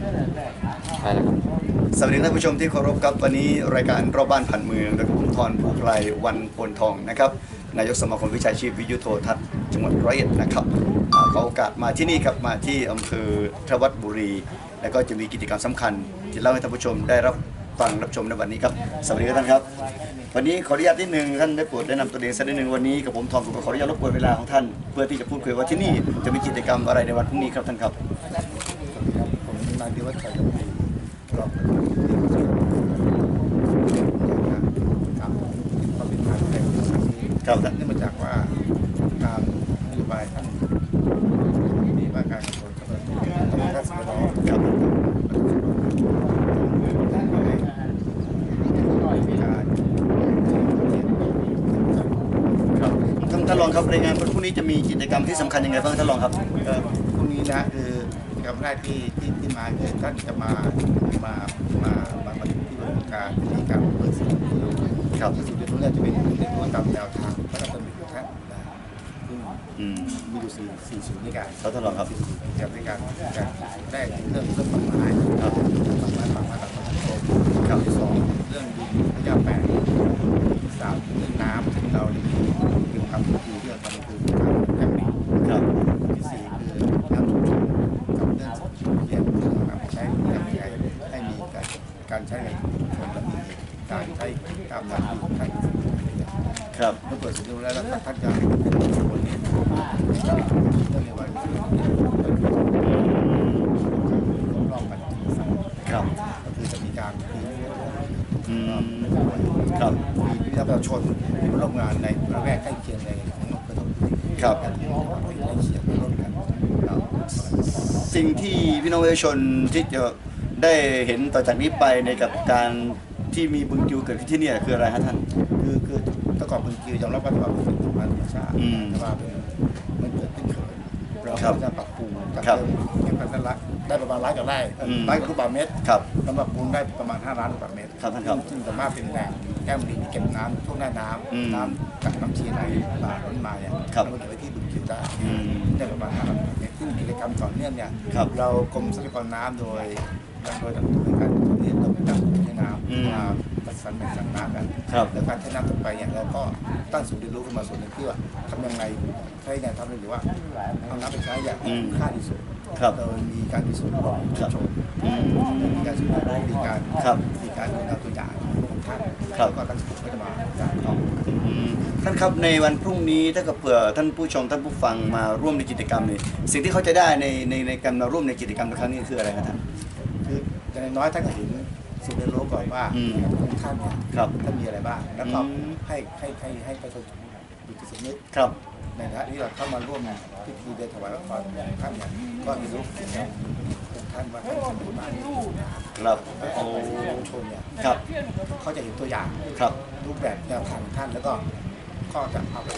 ใช่แล้วครับสวัสดีท่านผู้ชมที่เคารพครับวันนี้รายการรอบบ้านผ่านเมืองโดยผมทรผู้ไพรวันโพนทองนะครับนายกสมาคมวิชาชีพวิทยุโทรทัศน์จังหวัดร้อยเอ็ดนะครับอ่าโอกาสมาที่นี่ครับมาที่อำเภอทวัดบุรี แล้วก็จะมีกิจกรรมสำคัญ ที่เล่าให้ท่านผู้ชมได้รับฟังรับชมในวันนี้ครับสวัสดีท่านครับ วันนี้ขออนุญาตนิดนึงท่านได้โปรดแนะนำตัวเองสักนิดนึงวันนี้กับผมทองผมก็ขออนุญาตรบกวนเวลาของท่าน เพื่อที่จะพูดคุยว่าที่นี่จะมีกิจกรรมอะไรในวันพรุ่งนี้ครับท่านครับ ครับผมนายพิวัฒน์ชัยยมพีรองครับความเป็นทางแห่งครั้งนี้ครับท่านเนื่องมาจากว่าตามนโยบายท่านมีว่าการกระทรวงการคลังท่านสมรครับการครับท่านรองครับรายงานวันพรุ่งนี้จะมีกิจกรรมที่สำคัญยังไงบ้างท่านรองครับพรุ่งนี้นะคือ กิจกรรมแรกที่ที่ที่มาคือท่านจะมามามามามาถึงที่บริการที่การเปิดศูนย์เรียนรู้ครับศูนย์เรียนรู้เนี่ยจะเป็นเรียนรู้ตามแนวทางพระราชดำริของท่านนะซึ่งอืมมีอยู่สี่สี่ศูนย์ในการครับท่านรองครับจากในการการได้เรื่องเรื่องป่าไม้ครับป่าไม้ป่าไม้ต่างๆสังคมครับที่สองเรื่องดินพระยาแปดสามเรื่องน้ำที่เราได้มีเกี่ยวกับคือเรื่องการคือการแก้ปัญหา ครับ ที่สี่คือน้ำชุมชนกับเรื่องเรียนเรื่องการใช้ยังไงให้มี การใช้ในชุมชนและการใช้ตามหลักที่ท่านครับเมื่อเปิดสุดแล้วแล้วท่านจะให้เป็นคนนี้เรื่องในวันที่รอบปัจจุบันครับก็คือจะมีการคืนอืมครับมีวิทยาประชาชนที่มาร่วมงานในระแวกใกล้เคียงในของนกกระทบครับสิ่งที่พี่น้องประชาชนที่จะ ได้เห็นต่อจากนี้ไปในกับการที่มีบึงกิวเกิดขึ้นที่เนี่ยคืออะไรฮะท่าน คือคือแตะกอบเป็นกิวยอมรับว่าแตะกอบเป็นธรรมชาติอืมแต่ว่าเป็นมันเกิดขึ้นเขินเราครับก็จะปรับปรุงจากครับเดิมเก็บพันธุ์ละได้ประมาณล้านกว่าไร่อืมล้านกว่าลูกบาศก์เมตรครับ สำหรับปรุงได้ประมาณ 5 ล้านลูกบาศก์เมตรครับท่านครับซึ่งสามารถเป็นแหล่งแก้มลิงที่เก็บน้ำช่วงหน้าน้อืมำน้ำจากน้ำเชียไหลป่าล้นมาเนี่ยครับ เราก็เก็บไว้ที่บึงกิวได้ อืม ได้ประมาณ5ล้านลูกบาศก์เมตรซึ่งกิจกรรมต่อเนื่องเนี่ยครับ เรากรมทรัพยากรน้ำโดย โดยดำเนินการตรงนี้เราไปตั้งศูนย์ใช้น้อืมำมาประสานแบ่งสรรน้ำกันครับแล้วการใช้น้ำต่อไปเนี่ยเราก็ตั้งศูนย์เรียนรู้ขึ้นมาส่วนหนึ่งที่ว่าทำยังไงใช้เนี่ยทำหรือว่าเอาน้ำไปใช้อย่างอืมค่าที่สุดครับโดยมีการมีส่วนร่วมของชุมชนอืมมีการสื่อสารมีการครับมีการดูแลตัวอย่างของท่านครับแล้วก็ตั้งศูนย์ก็จะมาจากต่ออืมท่านครับในวันพรุ่งนี้ถ้าเกิดเผื่อท่านผู้ชมท่านผู้ฟังมาร่วมในกิจกรรมนี่สิ่งที่เขาจะได้ในในในการมาร่วมในกิจกรรมในครั้งนี้คืออะไรครับท่าน คืออย่างน้อยท่านก็เห็นศูนย์เรียนรู้ก่อนว่าอืมของท่านเนี่ยครับท่านมีอะไรบ้าง แล้วก็อืม ให้ให้ให้ให้ประชาชนดูจิตสำนึกครับ ในฐานะที่เราเข้ามาร่วมพิธีเดินถวายพระพรของท่านเนี่ยก็มีรู้เกี่ยวกับองค์ท่านว่าท่านสมุนมาครับแล้วโอ้ก็ประชาชนเนี่ยครับ เขาจะเห็นตัวอย่าง ครับ รูปแบบแนวทางของท่านแล้วก็ก็จะเอาไป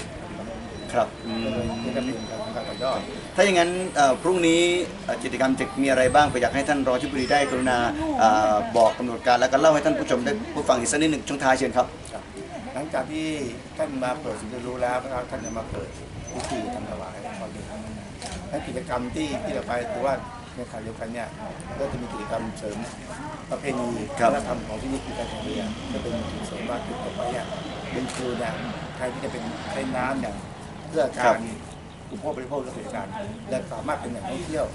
ครับอืมนี่ก็เป็นการของการต่อยอด ถ้าอย่างนั้นเอ่อพรุ่งนี้เอ่อกิจกรรมจะมีอะไรบ้างก็อยากให้ท่านรองที่บดีได้กรุณาเอ่อบอกกำหนดการแล้วก็เล่าให้ท่านผู้ชมได้ผู้ฟังอีกสักนิดหนึ่งช่วงท้ายเชิญครับ ครับหลังจากที่ท่านมาเปิดศูนย์เรียนรู้แล้วนะครับท่านจะมาเปิดพิธีทำถวายพรเดชและกิจกรรมที่ที่เราไปคือว่าในขณะเดียวกันเนี่ยก็จะมีกิจกรรมเสริมประเพณีครัวัฒนธรรมของที่นี่คือการแข่งเรือก็เป็นเสริมว่าจุดต่อไปเนี่ยเป็นครูเนี่ยใครที่จะเป็นใช้น้ำอย่าง เพื่อการอุปโภคบริโภคและกิจการ และสามารถเป็นแหล่งท่องเที่ยว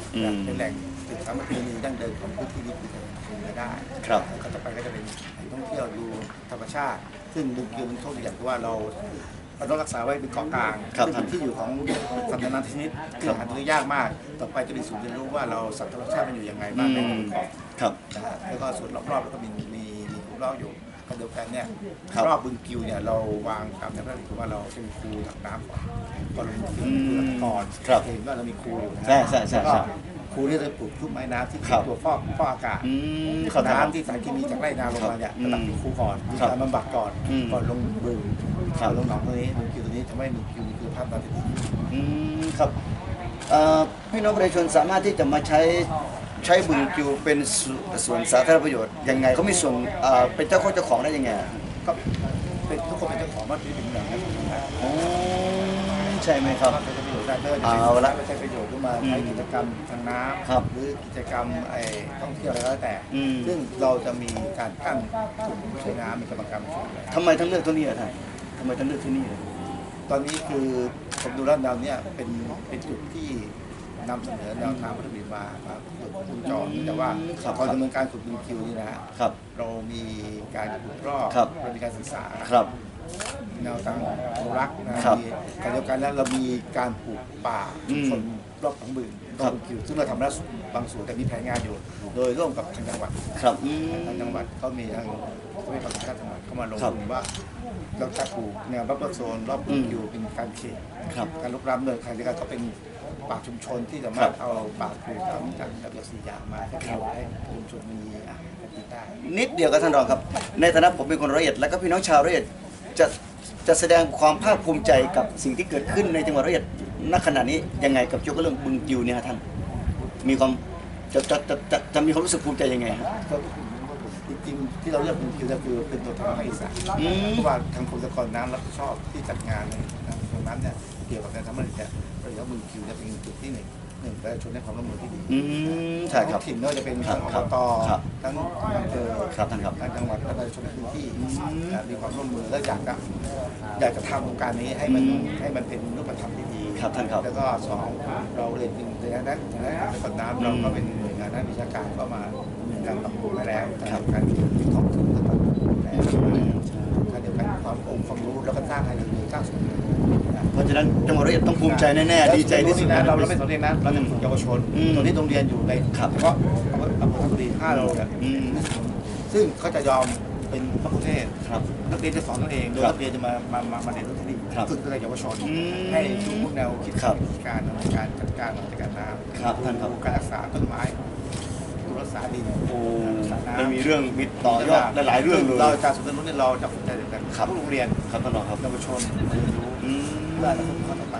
เป็นแหล่งศึกษาประเพณีดั้งเดิมของพื้นที่นี้คือเป็นไปได้ ครับ ก็ต่อไปก็จะเป็นแหล่งท่องเที่ยวดูธรรมชาติ ซึ่งลุงกิวมันโชคดีอย่างที่ว่าเราเราต้องรักษาไว้เป็นเกาะกลางครับเป็นที่อยู่ของสัตว์นานาชนิดที่หาดูได้ยากมาก ต่อไปจะเป็นศูนย์เรียนรู้ว่าเราสัตว์ธรรมชาติมันอยู่ยังไงบ้างในบนเกาะ ครับ นะฮะแล้วก็ส่วนรอบๆแล้วก็มีมีมีคูรอบอยู่ กันเดียวกันเนี่ยครับ รอบบึงกิวเนี่ยเราวางตามแนวพระราชคือว่าเราจะมีครูตักน้ำก่อนก่อนลงบึงกิวครูตักก่อนครับเห็นว่าเรามีครูอยู่นะใช่ใช่ใช่แล้วก็ใช่ครูที่จะปลูกทุกไม้น้ำที่ครับตัวฟอกฟอกอากาศ อืมขอถามน้ำที่สารเคมีจากไร่นาลงมาเนี่ยครับระดับที่ครูก่อนมีครับการบำบัดก่อนอืมก่อนลงบึงครับก่อนลงหนองตรงนี้บึงกิวตัวนี้ทำให้มีกิวมีคุณภาพน้ำที่ดีอืมครับเอ่อพี่น้องประชาชนสามารถที่จะมาใช้ ใช้บึงกิวเป็นสส่วนสาธารณประโยชน์ยังไงเขามีส่วนเอ่อเป็นเจ้าของเจ้าของได้ยังไงก็เป็นทุกคนเป็นเจ้าของบ้านที่เป็นอย่างนั้นนะอ๋อใช่ไหมครับบ้านเป็นประโยชน์ชน์ได้ไม่ว่าจะเป็นเอาละไม่ใช้ประโยชน์ขึ้นมาใช้อืมกิจกรรมทางน้ำครับหรือกิจกรรมไอ้ท่องเที่ยวอะไรก็แล้วแต่อืมซึ่งเราจะมีการกั้นกลุ่มใช้น้ำมีกรรมการชุมเลยทำไมทั้งเลือกที่นี่อะท่านทำไมทั้งเลือกที่นี่อะตอนนี้คือผมดูแล้วแนวเนี้ยเป็นเป็นจุดที่ นำเสนอแนวทางพัฒนามามาขุดวงจรแต่ว่าตอนดำเนินการขุดบินคิวนี่นะฮะครับเรามีการขุดรอบครับ เรามีการศึกษาครับ แนวทางอนุรักษ์นะครับมีการเดียวกันแล้วเรามีการปลูกป่าอืมชนรอบของบึงรครัอบบบึงคิวซึ่งเราทำแล้วบางส่วนแต่มีแผนงานอยู่ โดยร่วมกับทางจังหวัด ครับอืม ทางจังหวัดก็มีทางผู้บริหารจังหวัดเข้ามาลงครับทุนว่า เราจะปลูกแนวรับโซนรอบบึงคิวเป็นการเขตครับ การลุกล้ำโดยใครที่ก็เป็น ป่าชุมชนที่สาคมารัรบถเอาป่าปลูกทำจากระเบียบสี่อย่างมาให้เราให้ชุมชนมีอาหารกินได้นิดเดียวครับท่านรองครับ ในฐานะผมเป็นคนร้อยเอ็ดแล้วก็พี่น้องชาวร้อยเอ็ดจะจะแสดงความภาคภูมิใจกับสิ่งที่เกิดขึ้นในจังหวัดร้อยเอ็ดณขณะนี้ยังไงกับเกี่ยวกับเรื่องบึงจิวเนี่ยฮะท่าน มีความจะจะจะจะจะมีความรู้สึกภูมิใจยังไงฮะก็จริงๆที่เราเลือกเป็นคิวก็คือเป็นตัวแทนของภาคอีสานอืมเพราะว่าทางกรมสกรน้ำรับผิดชอบที่จัดงานใน ตรงนั้นเนี่ยเกี่ยวกับการทำผลิตเนี่ยเราเรียกว่าบึงคิวจะเป็นจุดที่หนึ่งหนึ่งประชาชนให้ความร่วมมือที่ดีอืมใช่ครับ ท้องถิ่นไม่ว่าจะเป็นครัทั้บงอบตครับ ทั้งอำเภอครับท่านครับทางจังหวัดและประชาชนในพื้นที่นะมีความร่วมมือและอยากจะอยากจะทำโครงการนี้ให้มันอืมให้มันเป็นรูปธรรมที่ดี ครับท่านครับ แล้วก็สองเราเรียนจริงในด้านนั้นในด้านการน้ำเราก็เป็นหน่วยงานด้านวิชาการก็มาดำเนินการปรับปรุงไปแล้วครับการที่ท้องถิ่นก็ปรับปรุงแล้วการเดียวกันความองค์ความรู้แล้วก็สร้างให้ดีสร้างสมดุลนะ เพราะฉะนั้นจังหวัดร้อยเอ็ดต้องภูมิใจแน่ๆดีใจที่สุดนะนะเราเราไม่สนเรียนนะเราจะฝึกเยาวชนอืมตอนนี้โรงเรียนอยู่ในครับเฉพาะอำเภอธนบุรีห้าโรงเนี่ยอืมซึ่งเขาจะยอมเป็นมะคุเทศครับนักเรียนจะสอนตัวเองโดยครับนักเรียนจะมามามามาเรียนรู้ที่นี่ครับฝึกตั้งแต่เยาวชนอืมให้รู้แนวคิดครับการดำเนินการจัดการจัดการน้ำครับท่านครับการรักษาต้นไม้ดูรักษาดินโอ้รักษาน้ำมันมีเรื่องมีต่อยอดหลายๆเรื่องเลยเราการสนทนาเนี่ยเราจะฝึกใจแต่ครับผู้โรงเรียนครับท่านรองครับเยาวชนเรียนรู้อืม เพื่ออนาคตข้อต่อไป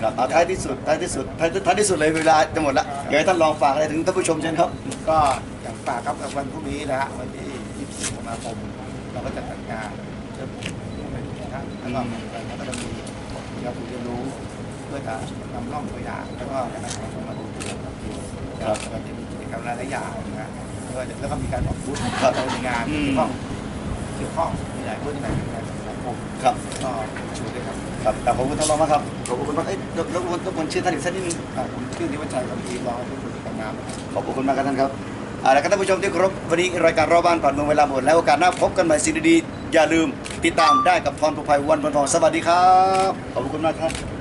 ครับเอาท้ายที่สุดท้ายที่สุดท้ายท้ายที่สุดเลยเวลาจะหมดละอยากให้ท่านลองฝากอะไรถึงท่านผู้ชมเช่นครับ ก็อย่างฝากครับวันพรุ่งนี้นะฮะวันที่24ธันวาคมเราก็จะจัดงานเชิญผู้เป็นท่านแล้วก็แล้วก็จะมีเราฝึกเรียนรู้เพื่อจะนำร่องตัวอย่างแล้วก็การนำชมมาดูตัวอย่างครับครับแล้วก็จะมีกิจกรรมหลายๆอย่างนะฮะแล้วก็จะแล้วก็มีการออกบูธครับในงานอืมเกี่ยวข้องเกี่ยวข้องมีหลายบูธที่ไหนใน สังคมครับก็ช่วยด้วยครับครับแต่ขอบคุณท่านรองมากครับขอบคุณมากเอ้ยรบรบกวนรบกวนชื่อท่านอีกสักนิดนึงอ่าผมชื่อนิวัชชัยคำพีรองผู้บริการน้ำขอบคุณมากครับท่านครับเอาละครับท่านผู้ชมที่เคารพวันนี้รายการรอบบ้านผ่านเมืองเวลาหมดแล้วโอกาสหน้าพบกันใหม่สิ่งดีๆอย่าลืมติดตามได้กับพรประภัยวันวันทองสวัสดีครับ ขอบคุณมากครับ